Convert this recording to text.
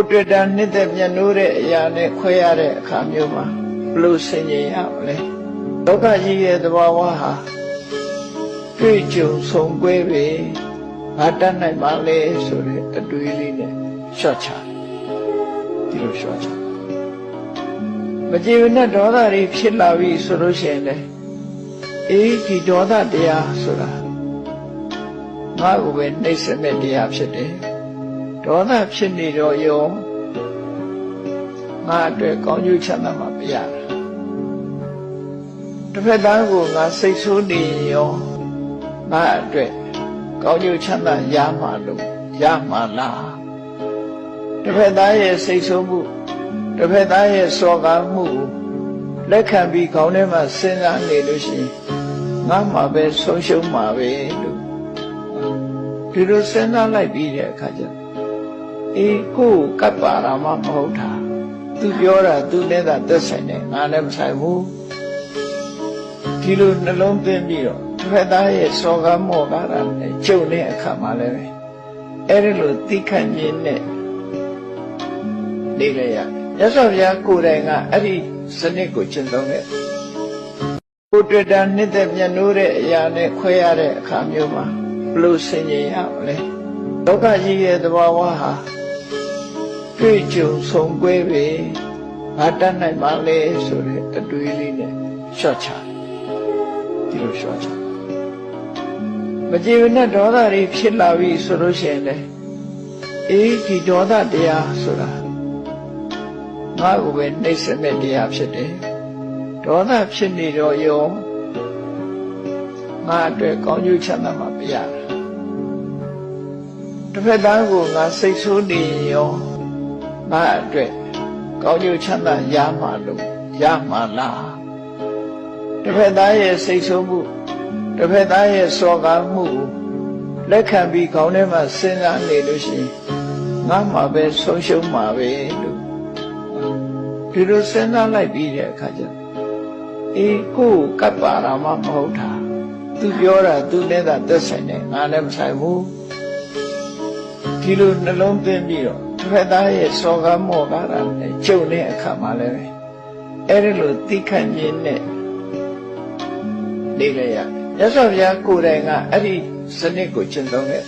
ကိုတွေ့တာနှစ်သက်မြတ်နိုးတဲ့အရာနဲ့ခွဲရတဲ့အခါမျိုးမှာဘယ်လို့ဆင်ញင်ရမလဲလောကကြီးရဲ့သဘာဝဟာတွေ့ကြုံဆုံကွဲပဲဘာတတ်နိုင်ပါလဲဆိုတဲ့အတွေးလေးနဲ့ရှော့ချဒီလိုရှော့ချမကြည်မနဲ့ဒေါသတွေဖြစ်လာပြီဆိုလို့ရှိရင်လေအေးဒီဒေါသတရားဆိုတာငါ့ကိုပဲနှိမ့်စမဲ့တရားဖြစ်တယ် ဒေါသဖြစ်နေတော့ယောငါအတွက်ကောင်းကျိုးချမ်းသာမှာပြရတယ်တစ်ဖက်သားကိုငါစိတ်ဆိုးနေရင်ရောငါအတွက်ကောင်းကျိုးချမ်းသာရမှာလို့ရမှာလားတစ်ဖက်သားရဲ့စိတ်ဆိုးမှုတစ်ဖက်သားရဲ့စော်ကားမှုကိုလက်ခံပြီးခေါင်းထဲမှာစဉ်းစားနေလို့ရှိရင်ငါမှာပဲဆုံးရှုံးမှာပဲလို့ဒီလိုစဉ်းစားလိုက်ပြီးတဲ့အခါကျ အေးကိုယ်ကပ်ပါတာမှမဟုတ်တာသူပြောတာသူနဲ့သာသက်ဆိုင်တယ်ငါလည်းမဆိုင်ဘူးဒီလိုနှလုံးသွင်းပြီးတော့တစ်ဖက်သားရဲ့စော်ကားမော်ကားတာနဲ့ကြုံတဲ့အခါမှာလည်းပဲအဲ့ဒီလိုသိခန့်ခြင်းနဲ့နေလေရရသော်ဗျာကိုယ်တိုင်ကအဲ့ဒီစနစ်ကိုကျင့်သုံးတဲ့ကိုတွေ့တာနှစ်သက်မြတ်နိုးတဲ့အရာနဲ့ခွဲရတဲ့အခါမျိုးမှာဘယ်လို့ဆင်ញင်ရမလဲလောကကြီးရဲ့သဘာဝဟာ တွေ့ကြုံဆုံကွဲပဲဘာတတ်နိုင်ပါလဲဆိုတဲ့အတွေးလေးနဲ့ရှော့ချဒီလိုရှော့ချမကြည်မနဲ့ဒေါသတွေဖြစ်လာပြီဆိုလို့ရှိရင်လေအေးဒီဒေါသတရားဆိုတာငါ့ကိုပဲနှိမ့်စမဲ့တရားဖြစ်တယ်ဒေါသဖြစ်နေတော့ယောငါအတွက်ကောင်းကျိုးချမ်းသာမှာပြရတယ်တစ်ဖက်သားကိုငါစိတ်ဆိုးနေရ င်ရောငါအတွက်ကောင်းကျိုးချမ်းသာရမှာလို့ရမှာလားတစ်ဖက်သားရဲ့စိတ်ဆိုးမှုတစ်ဖက်သားရဲ့စော်ကားမှုကိုလက်ခံပြီးခေါင်းထဲမှာစဉ်းစားနေလို့ရှိရင်ငါမှာပဲဆုံးရှုံးမှာပဲလို့ဒီလိုစဉ်းစားလိုက်ပြီးတဲ့အခါကျအေးကိုယ်ကပ်ပါတာမှမဟုတ်တာသူပြောတာသူနဲ့သာသက်ဆိုင်တယ်ငါလည်းမဆိုင်ဘူးဒီလိုနှလုံးသွင်းပြီးတော့တစ် ဖက်သားရဲ့စော်ကားမော်ကားတာနဲ့ကြုံတဲ့အခါမှာလည်းပဲအဲ့ဒီလိုသိခန့်ခြင်းနဲ့နေလေရရသော်ဗျာကိုယ်တိုင်ကအဲ့ဒီစနစ်ကိုကျင့်သုံးတဲ့